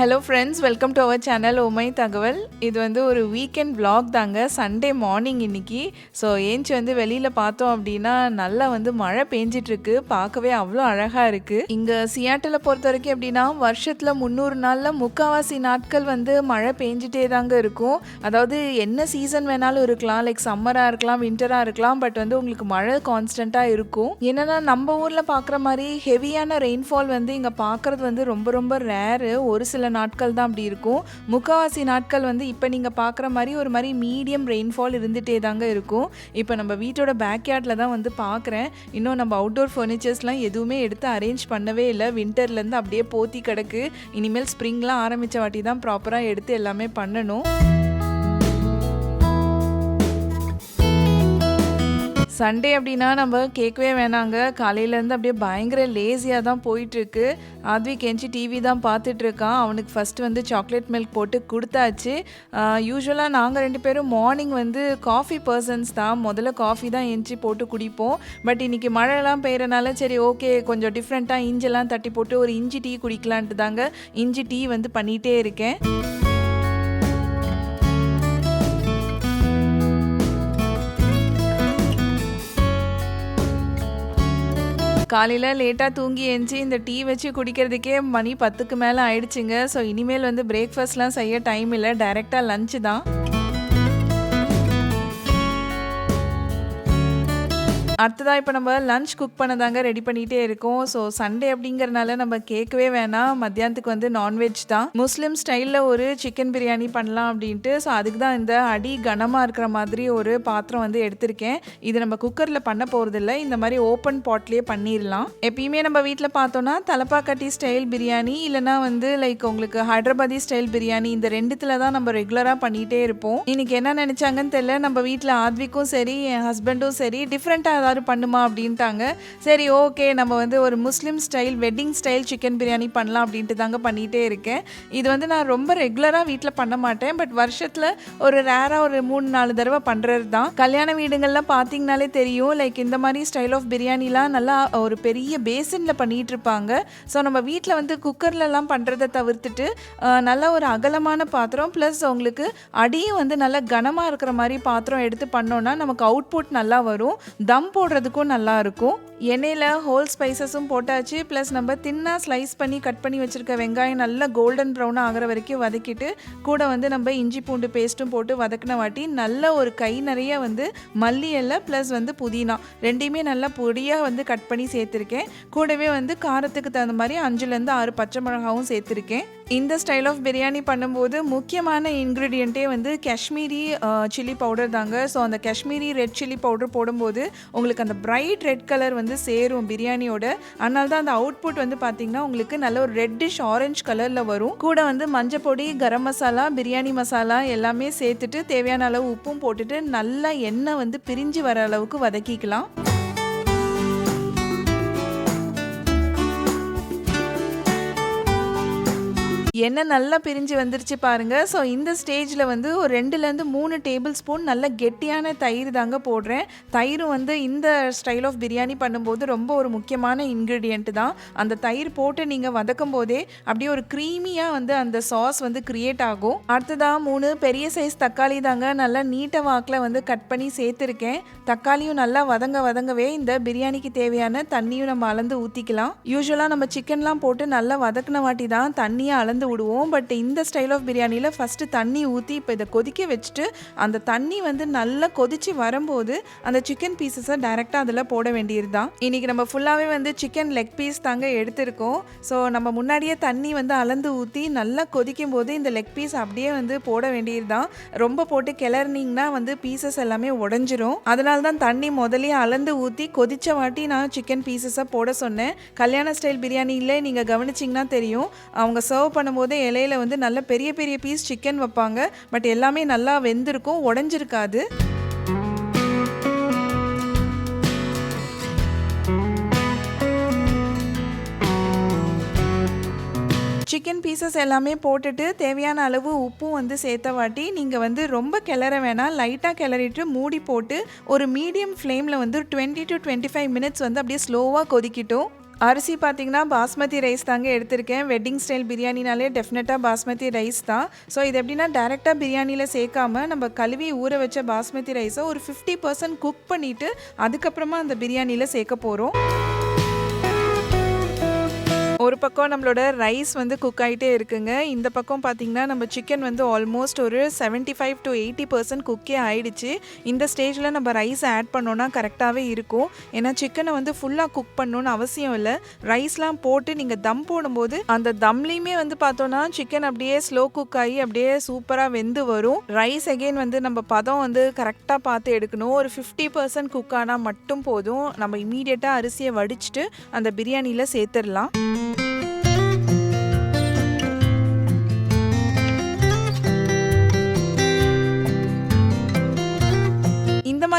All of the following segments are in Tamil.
Hello friends welcome to our channel ஓமை தகவல் இது வந்து ஒரு வீக்கெண்ட் vlog தாங்க சண்டே மார்னிங் இன்னைக்கு. ஸோ ஏஞ்சி வந்து வெளியில் பார்த்தோம் அப்படின்னா நல்லா வந்து மழை பெஞ்சிட்ருக்கு பார்க்கவே அவ்வளோ அழகாக இருக்குது இங்கே சியாட்டில் பொறுத்த வரைக்கும் எப்படின்னா வருஷத்தில் முந்நூறு நாளில் முக்காவாசி நாட்கள் வந்து மழை பெஞ்சிட்டே தாங்க இருக்கும். அதாவது என்ன சீசன் வேணாலும் இருக்கலாம் லைக் சம்மராக இருக்கலாம் வின்டராக இருக்கலாம் பட் வந்து உங்களுக்கு மழை கான்ஸ்டண்ட்டாக இருக்கும். என்னென்னா நம்ம ஊரில் பார்க்குற மாதிரி ஹெவியான ரெயின்ஃபால் வந்து இங்கே பார்க்குறது வந்து ரொம்ப ரொம்ப ரேரு ஒரு சில நாட்கள் தான் அப்படி இருக்கும். முக்கால்வாசி நாட்கள் வந்து இப்போ நீங்கள் பார்க்குற மாதிரி ஒரு மாதிரி மீடியம் ரெயின்ஃபால் இருந்துகிட்டே தாங்க இருக்கும். இப்போ நம்ம வீட்டோட பேக்யார்டில் தான் வந்து பார்க்குறேன் இன்னும் நம்ம அவுட்டோர் ஃபர்னிச்சர்ஸ்லாம் எதுவுமே எடுத்து அரேஞ்ச் பண்ணவே இல்லை. வின்டர்லேருந்து அப்படியே போத்தி கிடக்கு. இனிமேல் ஸ்ப்ரிங்லாம் ஆரம்பித்த வாட்டி தான் ப்ராப்பராக எடுத்து எல்லாமே பண்ணணும். சண்டே அப்படின்னா நம்ம கேட்கவே வேணாங்க. காலையிலேருந்து அப்படியே பயங்கர லேசியாக தான் போயிட்டுருக்கு. ஆத்விக் எஞ்சி டிவி தான் பார்த்துட்ருக்கான் அவனுக்கு ஃபஸ்ட்டு வந்து சாக்லேட் மில்க் போட்டு கொடுத்தாச்சு. யூஸ்வலாக நாங்கள் ரெண்டு பேரும் மார்னிங் வந்து காஃபி பர்சன்ஸ் தான். முதல்ல காஃபி தான் எஞ்சி போட்டு குடிப்போம். பட் இன்றைக்கி மழைலாம் பெய்கிறனால சரி ஓகே கொஞ்சம் டிஃப்ரெண்ட்டாக இஞ்செல்லாம் தட்டி போட்டு ஒரு இஞ்சி டீ குடிக்கலான்ட்டு தாங்க இஞ்சி டீ வந்து பண்ணிகிட்டே இருக்கேன். காலையில் லேட்டாக தூங்கி எஞ்சி இந்த டீ வச்சு குடிக்கிறதுக்கே மணி பத்துக்கு மேலே ஆயிடுச்சுங்க. ஸோ இனிமேல் வந்து பிரேக்ஃபாஸ்ட்லாம் செய்ய டைம் இல்லை. டைரெக்டாக லஞ்சு தான். அடுத்ததாக இப்போ நம்ம லன்ச் குக் பண்ணதாங்க ரெடி பண்ணிகிட்டே இருக்கோம். ஸோ சண்டே அப்படிங்கிறனால நம்ம கேட்கவே வேணாம். மத்தியானத்துக்கு வந்து நான்வெஜ் தான். முஸ்லீம் ஸ்டைலில் ஒரு சிக்கன் பிரியாணி பண்ணலாம் அப்படின்ட்டு ஸோ அதுக்கு தான் இந்த அடி கனமாக இருக்கிற மாதிரி ஒரு பாத்திரம் வந்து எடுத்திருக்கேன். இது நம்ம குக்கரில் பண்ண போகிறதில்ல இந்த மாதிரி ஓப்பன் பாட்லேயே பண்ணிடலாம் எப்பயுமே நம்ம வீட்டில் பார்த்தோன்னா தலப்பாக்கட்டி ஸ்டைல் பிரியாணி இல்லைனா வந்து லைக் உங்களுக்கு ஹைதராபாதி ஸ்டைல் பிரியாணி இந்த ரெண்டுத்தில் தான் நம்ம ரெகுலராக பண்ணிகிட்டே இருப்போம். இன்னைக்கு என்ன நினச்சாங்கன்னு தெரியல. நம்ம வீட்டில் ஆத்விக்கும் சரி என் ஹஸ்பண்டும் சரி டிஃப்ரெண்ட்டாக ஏதாவது பண்ணுமா அப்படின்ட்டாங்க. சரி ஓகே நம்ம வந்து ஒரு Muslim style wedding style chicken biryani பண்ணலாம் அப்படின்ட்டு தாங்க பண்ணிகிட்டே இருக்கேன். இது வந்து நான் ரொம்ப ரெகுலராக வீட்டில் பண்ண மாட்டேன். பட் வருஷத்தில் ஒரு ரேராக ஒரு மூணு நாலு தடவை பண்ணுறது தான் கல்யாண வீடுங்கள்லாம் பார்த்தீங்கனாலே தெரியும். லைக் இந்த மாதிரி ஸ்டைல் ஆஃப் பிரியாணிலாம் நல்லா ஒரு பெரிய பேசனில் பண்ணிகிட்டு இருப்பாங்க. ஸோ நம்ம வீட்டில் வந்து குக்கர்லலாம் பண்ணுறதை தவிர்த்துட்டு நல்லா நல்ல ஒரு அகலமான பாத்திரம். ப்ளஸ் உங்களுக்கு அடியும் வந்து நல்லா கனமாக இருக்கிற மாதிரி பாத்திரம் எடுத்து பண்ணோன்னா நமக்கு அவுட்புட் நல்லா வரும். தம் போடுறதுக்கும் நல்லாயிருக்கும் எண்ணெயில் ஹோல் ஸ்பைசஸும் போட்டாச்சு. ப்ளஸ் நம்ம தின்னாக ஸ்லைஸ் பண்ணி கட் பண்ணி வச்சுருக்க வெங்காயம் நல்லா கோல்டன் ப்ரௌன் ஆகிற வரைக்கும் வதக்கிட்டு கூட வந்து நம்ம இஞ்சி பூண்டு பேஸ்ட்டும் போட்டு வதக்கின வாட்டி நல்ல ஒரு கை நிறைய வந்து மல்லி இலை ப்ளஸ் வந்து புதினா ரெண்டையுமே நல்லா பொடியாக வந்து கட் பண்ணி சேர்த்துருக்கேன். கூடவே வந்து காரத்துக்கு தகுந்த மாதிரி அஞ்சுலேருந்து ஆறு பச்சை மிளகாவும் சேர்த்துருக்கேன். இந்த ஸ்டைல் ஆஃப் பிரியாணி பண்ணும்போது முக்கியமான இன்க்ரீடியண்ட்டே வந்து காஷ்மீரி சில்லி பவுடர் தாங்க. ஸோ அந்த காஷ்மீரி ரெட் சில்லி பவுடர் போடும்போது உங்களுக்கு அந்த பிரைட் ரெட் கலர் வந்து சேரும் பிரியாணியோட. அதனால தான் அந்த அவுட்புட் வந்து பார்த்தீங்கன்னா உங்களுக்கு நல்ல ஒரு ரெட்டிஷ் ஆரஞ்சு கலரில் வரும். கூட வந்து மஞ்சள் பொடி கரம் மசாலா பிரியாணி மசாலா எல்லாமே சேர்த்துட்டு தேவையான அளவு உப்பும் போட்டுட்டு நல்லா எண்ணெய் வந்து பிரிஞ்சு வர அளவுக்கு வதக்கிக்கலாம். எண்ணெய் நல்லா பிரிஞ்சு வந்துருச்சு பாருங்க. ஸோ இந்த ஸ்டேஜில் வந்து ஒரு ரெண்டுலேருந்து மூணு டேபிள் ஸ்பூன் நல்ல கெட்டியான தயிர் தாங்க போடுறேன். தயிர் வந்து இந்த ஸ்டைல் ஆஃப் பிரியாணி பண்ணும்போது ரொம்ப ஒரு முக்கியமான இன்க்ரீடியண்ட்டு தான். அந்த தயிர் போட்டு நீங்கள் வதக்கும் போதே அப்படியே ஒரு க்ரீமியாக வந்து அந்த சாஸ் வந்து க்ரியேட் ஆகும். அடுத்ததாக மூணு பெரிய சைஸ் தக்காளி தாங்க நல்லா நீட்ட வாக்கில் வந்து கட் பண்ணி சேர்த்துருக்கேன். தக்காளியும் நல்லா வதங்க வதங்கவே இந்த பிரியாணிக்கு தேவையான தண்ணியும் நம்ம அளந்து ஊற்றிக்கலாம் யூஸ்வலாக நம்ம சிக்கன்லாம் போட்டு நல்லா வதக்கின வாட்டி தான் தண்ணியை அளந்து விடுவோம். பட் இந்த ஸ்டைல் ஆஃப் பிரியாணியில் ஃபஸ்ட்டு தண்ணி ஊற்றி இப்போ இதை கொதிக்க வச்சுட்டு அந்த தண்ணி வந்து நல்லா கொதிச்சு வரும்போது அந்த சிக்கன் பீசஸை டைரெக்டாக அதில் போட வேண்டியது தான் இன்றைக்கி நம்ம ஃபுல்லாகவே வந்து சிக்கன் லெக் பீஸ் தாங்க எடுத்திருக்கோம். ஸோ நம்ம முன்னாடியே தண்ணி வந்து அளந்து ஊற்றி நல்லா கொதிக்கும் போது இந்த லெக் பீஸ் அப்படியே வந்து போட வேண்டியது தான் ரொம்ப போட்டு கிளறினீங்கன்னா வந்து பீசஸ் எல்லாமே உடஞ்சிரும். அதனால தான் தண்ணி முதலே அளந்து ஊற்றி கொதிச்ச வாட்டி நான் சிக்கன் பீசஸை போட சொன்னேன். கல்யாண ஸ்டைல் பிரியாணியில் நீங்கள் கவனிச்சிங்கன்னா தெரியும். அவங்க சர்வ் பண்ணும்போது இலையில் வந்து நல்ல பெரிய பெரிய பீஸ் சிக்கன் வைப்பாங்க. பட் எல்லாமே நல்லா வெந்திருக்கும் உடஞ்சிருக்காது. சிக்கன் பீசஸ் எல்லாமே போட்டுட்டு தேவையான அளவு உப்பும் வந்து சேர்த்த வாட்டி நீங்கள் வந்து ரொம்ப கிளற வேணாம். லைட்டாக கிளறிட்டு மூடி போட்டு ஒரு மீடியம் ஃப்ளேமில் வந்து twenty to twenty five minutes வந்து அப்படியே ஸ்லோவாக கொதிக்கிட்டோம். அரிசி பார்த்தீங்கன்னா பாஸ்மதி ரைஸ் தாங்க எடுத்திருக்கேன். வெட்டிங் ஸ்டைல் பிரியாணினாலே டெஃபினட்டாக பாஸ்மதி ரைஸ் தான். ஸோ இது எப்படின்னா டேரெக்டாக பிரியாணியில் சேர்க்காம நம்ம கழுவி ஊற வச்ச பாஸ்மதி ரைஸை ஒரு ஃபிஃப்டி பர்சன்ட் குக் பண்ணிவிட்டு அதுக்கப்புறமா அந்த பிரியாணியில் சேர்க்க போகிறோம் ஒரு பக்கம் நம்மளோட ரைஸ் வந்து குக் ஆகிட்டே இருக்குங்க. இந்த பக்கம் பார்த்தீங்கன்னா நம்ம சிக்கன் வந்து ஆல்மோஸ்ட் ஒரு 75 ஃபைவ் டு எயிட்டி பர்சன்ட் குக்கே ஆயிடுச்சு. இந்த ஸ்டேஜில் நம்ம ரைஸ் ஆட் பண்ணோன்னா கரெக்டாகவே இருக்கும். ஏன்னா சிக்கனை வந்து ஃபுல்லாக குக் பண்ணணும்னு அவசியம் இல்லை. ரைஸ்லாம் போட்டு நீங்கள் தம் போடும்போது அந்த தம்லேயுமே வந்து பார்த்தோன்னா சிக்கன் அப்படியே ஸ்லோ குக் ஆகி அப்படியே சூப்பராக வெந்து வரும். ரைஸ் அகெயின் வந்து நம்ம பதம் வந்து கரெக்டாக பார்த்து எடுக்கணும். ஒரு ஃபிஃப்டி பர்சன்ட் குக் ஆனால் மட்டும் போதும். நம்ம இமீடியட்டாக அரிசியை வடிச்சிட்டு அந்த பிரியாணியில் சேர்த்துடலாம்.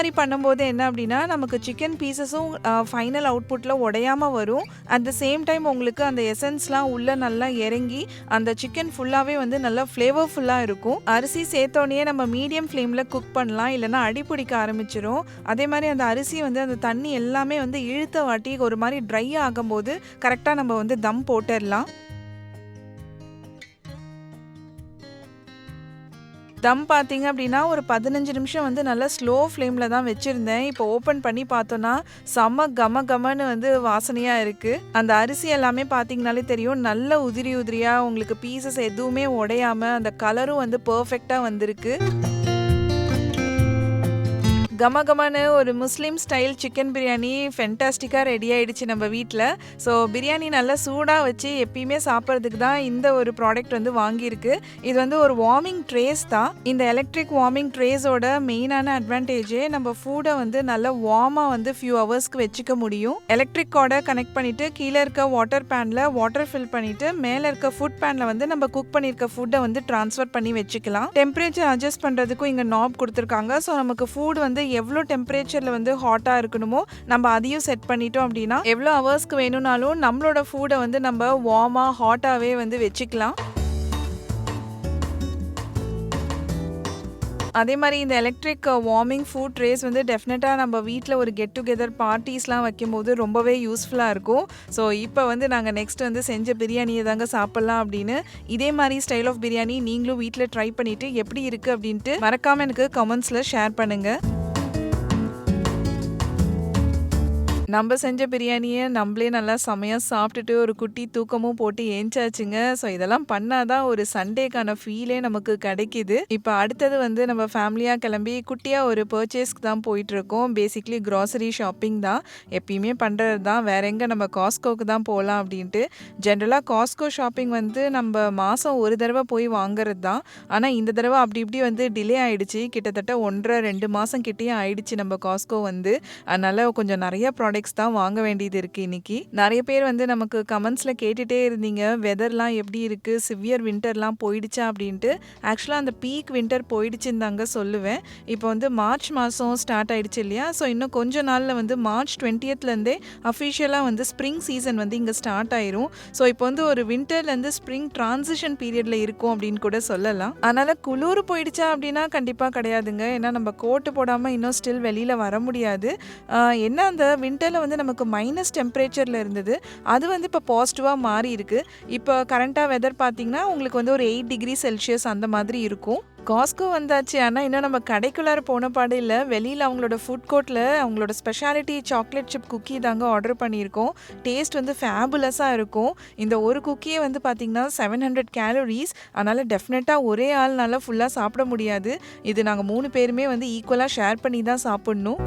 மாதிரி பண்ணும்போது என்ன அப்படின்னா நமக்கு சிக்கன் பீசஸும் ஃபைனல் அவுட்புட்டில் உடையாமல் வரும். அட் த சேம் டைம் உங்களுக்கு அந்த எசன்ஸ்லாம் உள்ளே நல்லா இறங்கி அந்த சிக்கன் ஃபுல்லாகவே வந்து நல்லா ஃப்ளேவர்ஃபுல்லாக இருக்கும். அரிசி சேர்த்தோடனே நம்ம மீடியம் ஃப்ளேமில் குக் பண்ணலாம். இல்லைன்னா அடி பிடிக்க அதே மாதிரி அந்த அரிசி வந்து அந்த தண்ணி எல்லாமே வந்து இழுத்த வாட்டி ஒரு மாதிரி ட்ரை ஆகும்போது கரெக்டாக நம்ம வந்து தம் போட்டுடலாம். தம் பார்த்தீங்க அப்படின்னா ஒரு பதினஞ்சு நிமிஷம் வந்து நல்லா ஸ்லோ ஃப்ளேமில் தான் வச்சுருந்தேன். இப்போ ஓப்பன் பண்ணி பார்த்தோன்னா செம கம கமன்னு வந்து வாசனையாக இருக்குது அந்த அரிசி எல்லாமே பார்த்தீங்கனாலே தெரியும். நல்ல உதிரி உதிரியாக உங்களுக்கு பீசஸ் எதுவுமே உடையாமல் அந்த கலரும் வந்து பர்ஃபெக்டாக வந்திருக்கு. கம கமன்னு ஒரு முஸ்லீம் ஸ்டைல் சிக்கன் பிரியாணி ஃபென்டாஸ்டிக்காக ரெடி ஆகிடுச்சு நம்ம வீட்டில் ஸோ பிரியாணி நல்லா சூடாக வச்சு எப்பயுமே சாப்பிட்றதுக்கு தான் இந்த ஒரு ப்ராடக்ட் வந்து வாங்கியிருக்கு. இது வந்து ஒரு வார்மிங் ட்ரேஸ் தான். இந்த எலக்ட்ரிக் வார்மிங் ட்ரேஸோட மெயினான அட்வான்டேஜே நம்ம ஃபுட்டை வந்து நல்லா வார்மாக வந்து ஃபியூ ஹவர்ஸ்க்கு வச்சுக்க முடியும். எலக்ட்ரிக் கார்டை கனெக்ட் பண்ணிவிட்டு கீழே இருக்க வாட்டர் பேனில் வாட்டர் ஃபில் பண்ணிட்டு மேலே இருக்க ஃபுட் பேனில் வந்து நம்ம குக் பண்ணியிருக்க ஃபுட்டை வந்து ட்ரான்ஸ்ஃபர் பண்ணி வச்சுக்கலாம். டெம்பரேச்சர் அட்ஜஸ்ட் பண்ணுறதுக்கும் இங்கே நாப் கொடுத்துருக்காங்க. ஸோ நமக்கு ஃபுட் வந்து எவ்வளோ டெம்பரேச்சரில் வந்து ஹாட்டாக இருக்கணுமோ நம்ம அதையும் செட் பண்ணிட்டோம் அப்படின்னா எவ்வளோ ஹவர்ஸ்க்கு வேணும்னாலும் நம்மளோட ஃபுட்டை வந்து நம்ம வார்மாக ஹாட்டாகவே வந்து வச்சுக்கலாம். அதே மாதிரி இந்த எலக்ட்ரிக் வார்மிங் ஃபுட் ட்ரேஸ் வந்து டெஃபினட்டாக நம்ம வீட்டில் ஒரு கெட் டுகெதர் பார்ட்டிஸ்லாம் வைக்கும்போது ரொம்பவே யூஸ்ஃபுல்லாக இருக்கும். ஸோ இப்போ வந்து நாங்கள் நெக்ஸ்ட் வந்து செஞ்ச பிரியாணியை தாங்க சாப்பிட்லாம் அப்படின்னு இதே மாதிரி ஸ்டைல் ஆஃப் பிரியாணி நீங்களும் வீட்டில் ட்ரை பண்ணிவிட்டு எப்படி இருக்குது அப்படின்ட்டு மறக்காமல் எனக்கு கமெண்ட்ஸில் ஷேர் பண்ணுங்கள் நம்ம செஞ்ச பிரியாணியை நம்மளே நல்லா செமையாக சாப்பிட்டுட்டு ஒரு குட்டி தூக்கமும் போட்டு ஏஞ்சாச்சுங்க. ஸோ இதெல்லாம் பண்ணாதான் ஒரு சண்டேக்கான ஃபீலே நமக்கு கிடைக்கிது. இப்போ அடுத்தது வந்து நம்ம ஃபேமிலியாக கிளம்பி குட்டியாக ஒரு பர்ச்சேஸ்க்கு தான் போயிட்டுருக்கோம். பேசிக்லி க்ராசரி ஷாப்பிங் தான். எப்பயுமே பண்ணுறது தான். வேற எங்கே நம்ம காஸ்கோக்கு தான் போகலாம் அப்படின்ட்டு. ஜென்ரலாக காஸ்கோ ஷாப்பிங் வந்து நம்ம மாதம் ஒரு தடவை போய் வாங்குறது தான். ஆனால் இந்த தடவை அப்படி இப்படி வந்து டிலே ஆகிடுச்சு கிட்டத்தட்ட ஒன்றரை ரெண்டு மாதம் கிட்டேயே ஆயிடுச்சு நம்ம காஸ்கோ வந்து. அதனால் கொஞ்சம் நிறைய ப்ராடக்ட் ப்ராடக்ட்ஸ் தான் வாங்க வேண்டியது இருக்குது இன்னைக்கு. நிறைய பேர் வந்து நமக்கு கமெண்ட்ஸில் கேட்டுகிட்டே இருந்தீங்க. வெதர்லாம் எப்படி இருக்குது சிவியர் வின்டர்லாம் போயிடுச்சா அப்படின்ட்டு. ஆக்சுவலாக அந்த பீக் வின்டர் போயிடுச்சுன்னு தாங்க சொல்லுவேன். இப்போ வந்து மார்ச் மாதம் ஸ்டார்ட் ஆயிடுச்சு இல்லையா? ஸோ இன்னும் கொஞ்ச நாளில் வந்து மார்ச் டுவெண்ட்டியத்லேருந்தே அஃபிஷியலாக வந்து ஸ்ப்ரிங் சீசன் வந்து இங்கே ஸ்டார்ட் ஆயிரும். ஸோ இப்போ வந்து ஒரு வின்டர்லேருந்து ஸ்ப்ரிங் டிரான்சிஷன் பீரியடில் இருக்கும் அப்படின்னு கூட சொல்லலாம். அதனால் குளிர் போயிடுச்சா அப்படின்னா கண்டிப்பாக கிடையாதுங்க. ஏன்னா நம்ம கோட்டு போடாமல் இன்னும் ஸ்டில் வெளியில் வர முடியாது. என்ன அந்த வின்டர் வின்டரில் வந்து நமக்கு மைனஸ் டெம்பரேச்சரில் இருந்தது. அது வந்து இப்போ பாசிட்டிவாக மாறி இருக்குது இப்போ கரண்ட்டாக வெதர் பார்த்திங்கன்னா உங்களுக்கு வந்து ஒரு எயிட் டிகிரி செல்சியஸ் அந்த மாதிரி இருக்கும். காஸ்கோ வந்தாச்சு ஆனால் இன்னும் நம்ம கடைக்குள்ளார போன பாடு இல்லை. வெளியில் அவங்களோட ஃபுட் கோர்ட்டில் அவங்களோட ஸ்பெஷாலிட்டி சாக்லேட் சிப் குக்கி தாங்க ஆர்டர் பண்ணியிருக்கோம். டேஸ்ட் வந்து ஃபேபுலஸாக இருக்கும். இந்த ஒரு குக்கியே வந்து பார்த்திங்கன்னா செவன் ஹண்ட்ரட் கேலரிஸ் அதனால் டெஃபினட்டாக ஒரே ஆள்னால ஃபுல்லாக சாப்பிட முடியாது. இது நாங்கள் மூணு பேருமே வந்து ஈக்குவலாக ஷேர் பண்ணி தான் சாப்பிட்ணும்.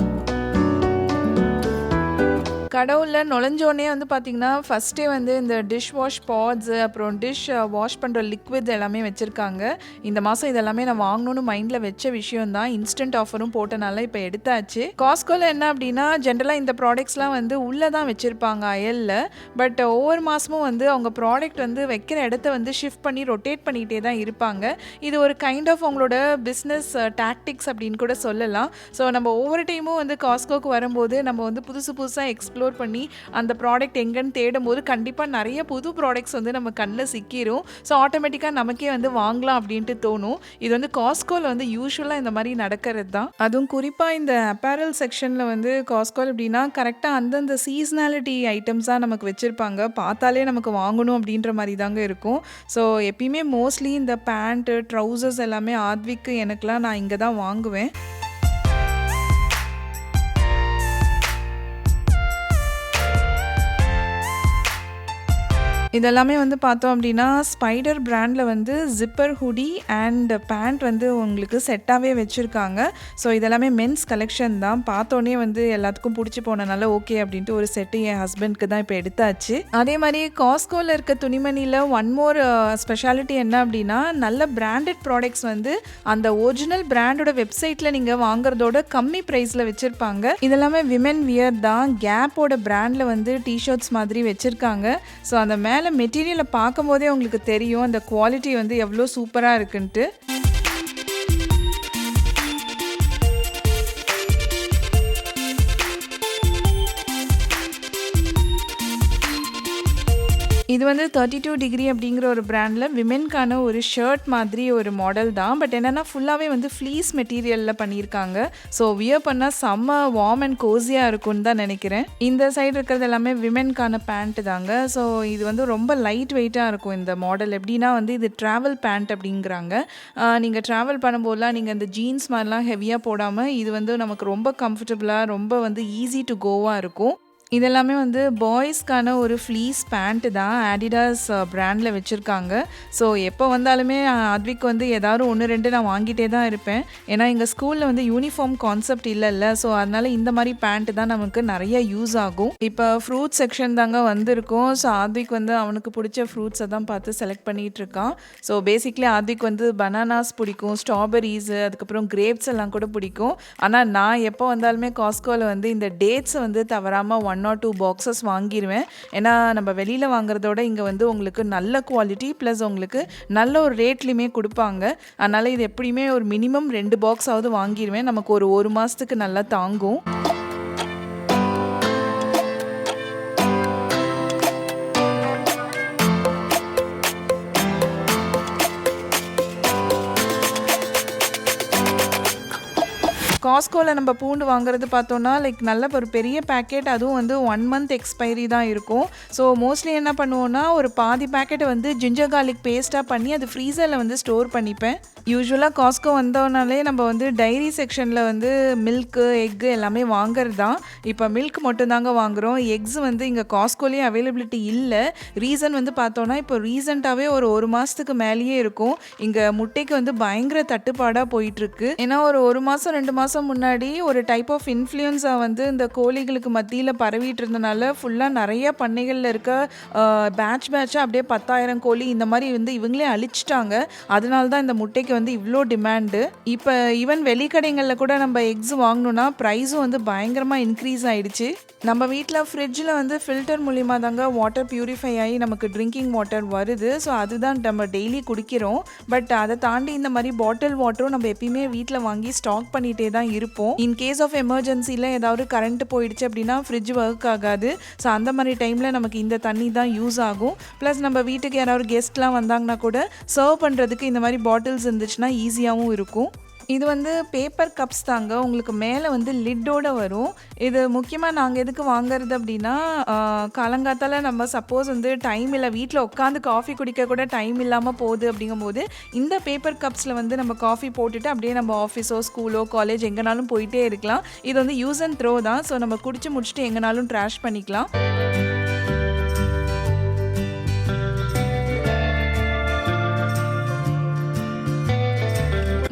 கடவுளில் நுழைஞ்சோடனே வந்து பார்த்தீங்கன்னா ஃபஸ்ட்டே வந்து இந்த டிஷ் வாஷ் பாட்ஸ் அப்புறம் டிஷ் வாஷ் பண்ணுற லிக்விட்ஸ் எல்லாமே வச்சுருக்காங்க. இந்த மாதம் இதெல்லாமே நான் வாங்கணும்னு மைண்டில் வச்ச விஷயம் தான் இன்ஸ்டன்ட் ஆஃபரும் போட்டனால இப்போ எடுத்தாச்சு. காஸ்கோவில் என்ன அப்படின்னா ஜென்ரலாக இந்த ப்ராடக்ட்ஸ்லாம் வந்து உள்ளே தான் வச்சுருப்பாங்க அயலில். பட் ஒவ்வொரு மாதமும் வந்து அவங்க ப்ராடக்ட் வந்து வைக்கிற இடத்த வந்து ஷிஃப்ட் பண்ணி ரொட்டேட் பண்ணிகிட்டே தான் இருப்பாங்க. இது ஒரு கைண்ட் ஆஃப் அவங்களோட பிஸ்னஸ் டாக்டிக்ஸ் அப்படின்னு கூட சொல்லலாம். ஸோ நம்ம ஒவ்வொரு டைமும் வந்து காஸ்கோக்கு வரும்போது நம்ம வந்து புதுசு புதுசாக எக்ஸ்ப்ளோர் எக்ஸ்ப்ளோர் பண்ணி அந்த ப்ராடக்ட் எங்கன்னு தேடும்போது கண்டிப்பாக நிறைய புது ப்ராடக்ட்ஸ் வந்து நம்ம கண்ணில் சிக்கிரும். ஸோ ஆட்டோமேட்டிக்காக நமக்கே வந்து வாங்கலாம் அப்படின்ட்டு தோணும். இது வந்து காஸ்கோவில் வந்து யூஸ்வலாக இந்த மாதிரி நடக்கிறது தான் அதுவும் குறிப்பாக இந்த அப்பேரல் செக்ஷனில் வந்து காஸ்கோல் எப்படின்னா கரெக்டாக அந்தந்த சீசனாலிட்டி ஐட்டம்ஸ் தான் நமக்கு வச்சுருப்பாங்க. பார்த்தாலே நமக்கு வாங்கணும் அப்படின்ற மாதிரி தாங்க இருக்கும். ஸோ எப்பயுமே மோஸ்ட்லி இந்த பேண்ட்டு ட்ரௌசர்ஸ் எல்லாமே ஆத்விக்கு எனக்குலாம் நான் இங்கே தான் வாங்குவேன். இதெல்லாமே வந்து பார்த்தோம் அப்படின்னா ஸ்பைடர் பிராண்டில் வந்து ஜிப்பர் ஹுடி அண்ட் பேண்ட் வந்து உங்களுக்கு செட்டாகவே வச்சுருக்காங்க. ஸோ இதெல்லாமே மென்ஸ் கலெக்ஷன் தான். பார்த்தோன்னே வந்து எல்லாத்துக்கும் பிடிச்சி போனனால ஓகே அப்படின்ட்டு ஒரு செட்டு என் ஹஸ்பண்ட்க்கு தான் இப்போ எடுத்தாச்சு. அதே மாதிரி காஸ்கோவில் இருக்க துணிமணியில் ஒன் மோர் ஸ்பெஷாலிட்டி என்ன அப்படின்னா நல்ல பிராண்டட் ப்ராடக்ட்ஸ் வந்து அந்த ஒரிஜினல் பிராண்டோட வெப்சைட்டில் நீங்கள் வாங்குறதோட கம்மி ப்ரைஸில் வச்சுருப்பாங்க. இதெல்லாமே விமென் வியர் தான். கேப்போட பிராண்டில் வந்து டிஷர்ட்ஸ் மாதிரி வச்சுருக்காங்க. ஸோ அந்த மேலே மெட்டீரியலை பார்க்கும்போதே உங்களுக்கு தெரியும் அந்த குவாலிட்டி வந்து எவ்வளோ சூப்பராக இருக்குன்ட்டு. இது வந்து தேர்ட்டி டூ டிகிரி அப்படிங்கிற ஒரு பிராண்டில் விமென்கான ஒரு ஷர்ட் மாதிரி ஒரு மாடல் தான். பட் என்னென்னா ஃபுல்லாகவே வந்து ஃப்ளீஸ் மெட்டீரியலில் பண்ணியிருக்காங்க. ஸோ வியர் பண்ணால் செம்ம வார்ம் அண்ட் கோஸியாக இருக்கும்னு தான் நினைக்கிறேன். இந்த சைடு இருக்கிறது எல்லாமே விமென்கான பேண்ட்டு தாங்க. ஸோ இது வந்து ரொம்ப லைட் வெயிட்டாக இருக்கும் இந்த மாடல் எப்படின்னா வந்து இது ட்ராவல் பேண்ட் அப்படிங்கிறாங்க. நீங்கள் ட்ராவல் பண்ணும்போதெல்லாம் நீங்கள் இந்த ஜீன்ஸ் மாதிரிலாம் ஹெவியாக போடாமல் இது வந்து நமக்கு ரொம்ப கம்ஃபர்டபுளாக ரொம்ப வந்து ஈஸி டு கோவாக இருக்கும். இதெல்லாமே வந்து பாய்ஸ்க்கான ஒரு ஃப்ளீஸ் பேண்ட்டு தான் ஆடிடாஸ் ப்ராண்டில் வச்சுருக்காங்க. ஸோ எப்போ வந்தாலுமே அத்விக் வந்து ஏதாவது ஒன்று ரெண்டு நான் வாங்கிட்டே தான் இருப்பேன். ஏன்னா எங்கள் ஸ்கூலில் வந்து யூனிஃபார்ம் கான்செப்ட் இல்லைல்ல. ஸோ அதனால் இந்த மாதிரி பேண்ட்டு தான் நமக்கு நிறைய யூஸ் ஆகும். இப்போ ஃப்ரூட் செக்ஷன் தாங்க வந்திருக்கும். ஸோ ஆத்விக் வந்து அவனுக்கு பிடிச்ச ஃப்ரூட்ஸை தான் பார்த்து செலக்ட் பண்ணிகிட்டு இருக்கான். ஸோ பேசிக்லி ஆத்விக் வந்து பனானாஸ் பிடிக்கும் ஸ்ட்ராபெரிஸு அதுக்கப்புறம் கிரேப்ஸ் எல்லாம் கூட பிடிக்கும். ஆனால் நான் எப்போ வந்தாலுமே காஸ்கோவில் வந்து இந்த டேட்ஸை வந்து தவறாமல் ஒன் ஆர் டூ பாக்ஸஸ் வாங்கிடுவேன் ஏன்னா நம்ம வெளியில் வாங்குறதோட இங்கே வந்து உங்களுக்கு நல்ல குவாலிட்டி ப்ளஸ் உங்களுக்கு நல்ல ஒரு ரேட்லேயுமே கொடுப்பாங்க. அதனால் இது எப்படியுமே ஒரு மினிமம் ரெண்டு பாக்ஸாவது வாங்கிடுவேன் நமக்கு ஒரு ஒரு மாதத்துக்கு நல்லா தாங்கும். காஸ்கோவில் நம்ம பூண்டு வாங்குறது பார்த்தோன்னா லைக் நல்ல ஒரு பெரிய பேக்கெட் அதுவும் வந்து ஒன் மந்த் எக்ஸ்பைரி தான் இருக்கும். ஸோ மோஸ்ட்லி என்ன பண்ணுவோன்னா ஒரு பாதி பேக்கெட்டை வந்து ஜிஞ்சர் கார்லிக் பேஸ்ட்டாக பண்ணி அது ஃப்ரீசரில் வந்து ஸ்டோர் பண்ணிப்பேன். யூஸ்வலாக காஸ்கோ வந்தோனாலே நம்ம வந்து டைரி செக்ஷனில் வந்து மில்க்கு எக்கு எல்லாமே வாங்குறது தான். இப்போ மில்க் மட்டும்தாங்க வாங்குகிறோம் எக்ஸ் வந்து இங்கே காஸ்கோலேயே அவைலபிலிட்டி இல்லை. ரீசன் வந்து பார்த்தோன்னா இப்போ ரீசெண்டாகவே ஒரு ஒரு மாதத்துக்கு மேலேயே இருக்கும். இங்கே முட்டைக்கு வந்து பயங்கர தட்டுப்பாடாக போயிட்டுருக்கு ஏன்னா ஒரு ஒரு மாதம் ரெண்டு மாதம் முன்னாடி ஒரு டைப் ஆஃப் இன்ஃப்ளூயன்ஸாக வந்து இந்த கோழிகளுக்கு மத்தியில் பரவிட்டு இருந்தனால ஃபுல்லாக நிறைய பண்ணைகளில் இருக்க பேட்ச் பேட்சாக அப்படியே பத்தாயிரம் கோழி இந்த மாதிரி வந்து இவங்களே அழிச்சிட்டாங்க. அதனால தான் இந்த முட்டைக்கு வந்து இவ்வளோ டிமாண்டு இப்போ ஈவன் வெளிக்கடைங்களில் கூட நம்ம எக்ஸ் வாங்கணும்னா ப்ரைஸும் வந்து பயங்கரமாக இன்க்ரீஸ் ஆகிடுச்சு நம்ம வீட்டில் ஃப்ரிட்ஜில் வந்து ஃபில்டர் மூலிமா தாங்க வாட்டர் பியூரிஃபை ஆகி நமக்கு ட்ரிங்கிங் வாட்டர் வருது. ஸோ அதுதான் நம்ம டெய்லி குடிக்கிறோம். பட் அதை தாண்டி இந்த மாதிரி பாட்டில் வாட்டரும் நம்ம எப்பயுமே வீட்டில் வாங்கி ஸ்டாக் பண்ணிகிட்டே தான் இருப்போம். இன் கேஸ் ஆஃப் எமர்ஜென்சியில் ஏதாவது கரண்ட் போயிடுச்சு அப்படின்னா ஃப்ரிட்ஜ் ஒர்க் ஆகாது. ஸோ அந்த மாதிரி டைமில் நமக்கு இந்த தண்ணி தான் யூஸ் ஆகும். ப்ளஸ் நம்ம வீட்டுக்கு யாராவது கெஸ்ட்லாம் வந்தாங்கன்னா கூட சர்வ் பண்ணுறதுக்கு இந்த மாதிரி பாட்டில்ஸ் இருந்துச்சுன்னா ஈஸியாகவும் இருக்கும். இது வந்து பேப்பர் கப்ஸ் தாங்க. உங்களுக்கு மேலே வந்து லிட்டோட வரும். இது முக்கியமாக நாங்கள் எதுக்கு வாங்குறது அப்படின்னா காலங்காத்தால் நம்ம சப்போஸ் வந்து டைம் இல்லை வீட்டில் உட்காந்து காஃபி குடிக்க கூட டைம் இல்லாமல் போகுது அப்படிங்கும்போது இந்த பேப்பர் கப்ஸில் வந்து நம்ம காஃபி போட்டுட்டு அப்படியே நம்ம ஆஃபீஸோ ஸ்கூலோ காலேஜ் எங்கேனாலும் போயிட்டே இருக்கலாம். இது வந்து யூஸ் அண்ட் த்ரோ தான். ஸோ நம்ம குடிச்சு முடிச்சுட்டு எங்கேனாலும் ட்ராஷ் பண்ணிக்கலாம்.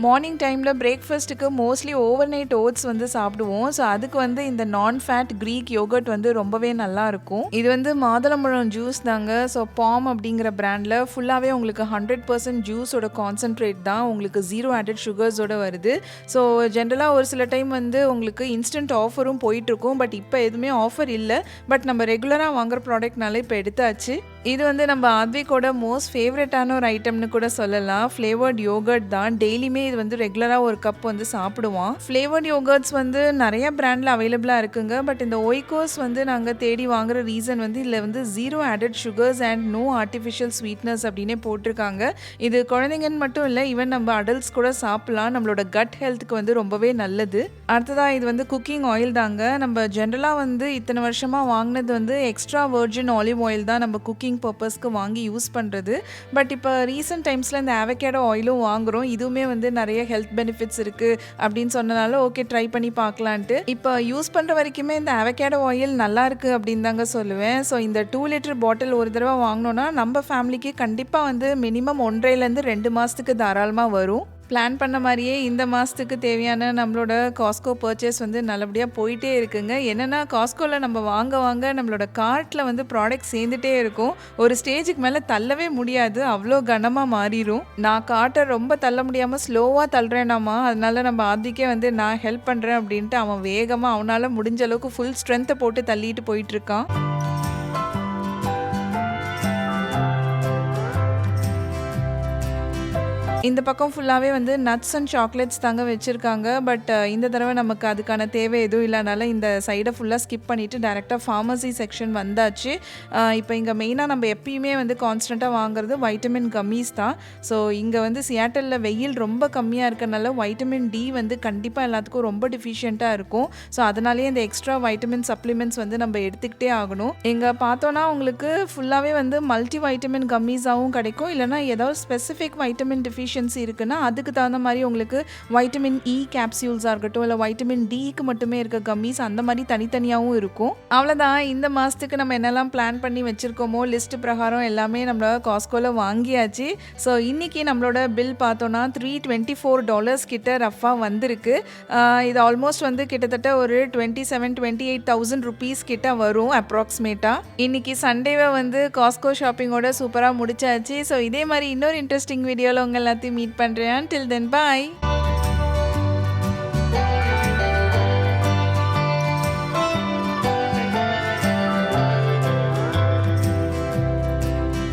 மார்னிங் டைமில் பிரேக்ஃபாஸ்ட்டுக்கு மோஸ்ட்லி ஓவர் நைட் ஓட்ஸ் வந்து சாப்பிடுவோம். ஸோ அதுக்கு வந்து இந்த நான் ஃபேட் க்ரீக் யோகர்ட் வந்து ரொம்பவே நல்லா இருக்கும். இது வந்து மாதுளம்பழம் ஜூஸ் தாங்க. ஸோ பாம் அப்படிங்கிற பிராண்டில் ஃபுல்லாகவே உங்களுக்கு ஹண்ட்ரட் பர்சன்ட் ஜூஸோட கான்சென்ட்ரேட் தான் உங்களுக்கு ஜீரோ ஆடட் சுகர்ஸோட வருது. ஸோ ஜென்ரலாக ஒரு சில டைம் வந்து உங்களுக்கு இன்ஸ்டன்ட் ஆஃபரும் போயிட்டுருக்கும் பட் இப்போ எதுவுமே ஆஃபர் இல்லை. பட் நம்ம ரெகுலராக வாங்குற ப்ராடக்ட்னால இப்போ எடுத்தாச்சு. இது வந்து நம்ம ஆத்விகோட மோஸ்ட் ஃபேவரட்டான ஒரு ஐட்டம்னு கூட சொல்லலாம். ஃப்ளேவர்ட் யோகர்ட் தான். டெய்லியுமே இது வந்து ரெகுலராக ஒரு கப் வந்து சாப்பிடுவான். ஃப்ளேவர்ட் யோகர்ட்ஸ் வந்து நிறைய பிராண்டில் அவைலபிளாக இருக்குங்க. பட் இந்த ஒய்கோஸ் வந்து நாங்கள் தேடி வாங்குற ரீசன் வந்து இதில் வந்து zero added sugars and no artificial sweetness அப்படின்னே போட்டிருக்காங்க. இது குழந்தைங்கன்னு மட்டும் இல்லை ஈவன் நம்ம அடல்ட்ஸ் கூட சாப்பிட்லாம். நம்மளோட கட் ஹெல்த்துக்கு வந்து ரொம்பவே நல்லது. அடுத்ததாக இது வந்து குக்கிங் ஆயில் தாங்க. நம்ம ஜென்ரலாக வந்து இத்தனை வருஷமாக வாங்கினது வந்து எக்ஸ்ட்ரா வர்ஜின் ஆலிவ் ஆயில் தான் நம்ம குக்கிங் பர்பஸ்க்கு வாங்கி யூஸ் பண்ணுறது பட் இப்போ ரீசெண்ட் டைம்ஸில் இந்த ஆவகேடோ ஆயிலும் வாங்குகிறோம் இதுவுமே வந்து நிறைய ஹெல்த் பெனிஃபிட்ஸ் இருக்குது அப்படின்னு சொன்னனால ஓகே ட்ரை பண்ணி பார்க்கலான்ட்டு. இப்போ யூஸ் பண்ணுற வரைக்குமே இந்த ஆவகேடோ ஆயில் நல்லா இருக்குது அப்படின்னு தாங்க சொல்லுவேன். ஸோ இந்த டூ லிட்டர் பாட்டில் ஒரு தடவை வாங்கினோன்னா நம்ம ஃபேமிலிக்கு கண்டிப்பாக வந்து மினிமம் ஒன்றரைலேருந்து ரெண்டு மாதத்துக்கு தாராளமாக வரும். பிளான் பண்ண மாதிரியே இந்த மாதத்துக்கு தேவையான நம்மளோட காஸ்கோ பர்ச்சேஸ் வந்து நல்லபடியாக போயிட்டே இருக்குங்க. என்னென்னா காஸ்கோவில் நம்ம வாங்க வாங்க நம்மளோட கார்ட்டில் வந்து ப்ராடக்ட் சேர்ந்துட்டே இருக்கும். ஒரு ஸ்டேஜுக்கு மேலே தள்ளவே முடியாது. அவ்வளோ கனமாக மாறிடும் நான் கார்ட்டை ரொம்ப தள்ள முடியாமல் ஸ்லோவாக தள்ளுறேனாமா? அதனால நம்ம ஆதிக்கே வந்து நான் ஹெல்ப் பண்ணுறேன் அப்படின்ட்டு அவன் வேகமாக அவனால் முடிஞ்ச அளவுக்கு ஃபுல் ஸ்ட்ரென்த்தை போட்டு தள்ளிட்டு போயிட்டுருக்கான் இந்த பக்கம் ஃபுல்லாகவே வந்து நட்ஸ் அண்ட் சாக்லேட்ஸ் தாங்க வச்சுருக்காங்க. பட் இந்த தடவை நமக்கு அதுக்கான தேவை எதுவும் இல்லைனால இந்த சைடை ஃபுல்லாக ஸ்கிப் பண்ணிவிட்டு டேரெக்டாக ஃபார்மசி செக்ஷன் வந்தாச்சு. இப்போ இங்கே மெயினாக நம்ம எப்பயுமே வந்து கான்ஸ்டண்ட்டாக வாங்குறது வைட்டமின் கம்மீஸ் தான். ஸோ இங்கே வந்து சியாட்டலில் வெயில் ரொம்ப கம்மியாக இருக்கனால வைட்டமின் டி வந்து கண்டிப்பாக எல்லாத்துக்கும் ரொம்ப டிஃபிஷியண்ட்டாக இருக்கும். ஸோ அதனாலேயே இந்த எக்ஸ்ட்ரா வைட்டமின் சப்ளிமெண்ட்ஸ் வந்து நம்ம எடுத்துக்கிட்டே ஆகணும். இங்கே பார்த்தோன்னா உங்களுக்கு ஃபுல்லாகவே வந்து மல்டி வைட்டமின் கம்மீஸாகவும் கிடைக்கும். இல்லைனா ஏதாவது ஸ்பெசிஃபிக் வைட்டமின் டெஃபிஷியன்சி இருக்குன்னா அதுக்கு தகுந்த மாதிரி உங்களுக்கு வைட்டமின் இ கேப்சியூல்ஸாக இருக்கட்டும் இல்லை வைட்டமின் டிக்கு மட்டுமே இருக்க கம்மீஸ் அந்த மாதிரி தனித்தனியாகவும் இருக்கும். அவ்வளோதான் இந்த மாதத்துக்கு நம்ம என்னெல்லாம் பிளான் பண்ணி வச்சுருக்கோமோ லிஸ்ட் பிரகாரம் எல்லாமே நம்மளோட காஸ்கோவில் வாங்கியாச்சு. ஸோ இன்றைக்கி நம்மளோட பில் பார்த்தோன்னா த்ரீ டுவெண்ட்டி ஃபோர் டாலர்ஸ் கிட்ட ரஃபாக வந்திருக்கு. இது ஆல்மோஸ்ட் வந்து கிட்டத்தட்ட ஒரு twenty seven twenty eight thousand rupees கிட்ட வரும் அப்ராக்சிமேட்டாக இன்றைக்கி சண்டேவை வந்து காஸ்கோ ஷாப்பிங்கோட சூப்பராக முடிச்சாச்சு. ஸோ இதே மாதிரி இன்னொரு இன்ட்ரெஸ்டிங் வீடியோவில் உங்கள் எல்லாத்தையும் மீட் பண்ணுறேன் டில் தென் பாய்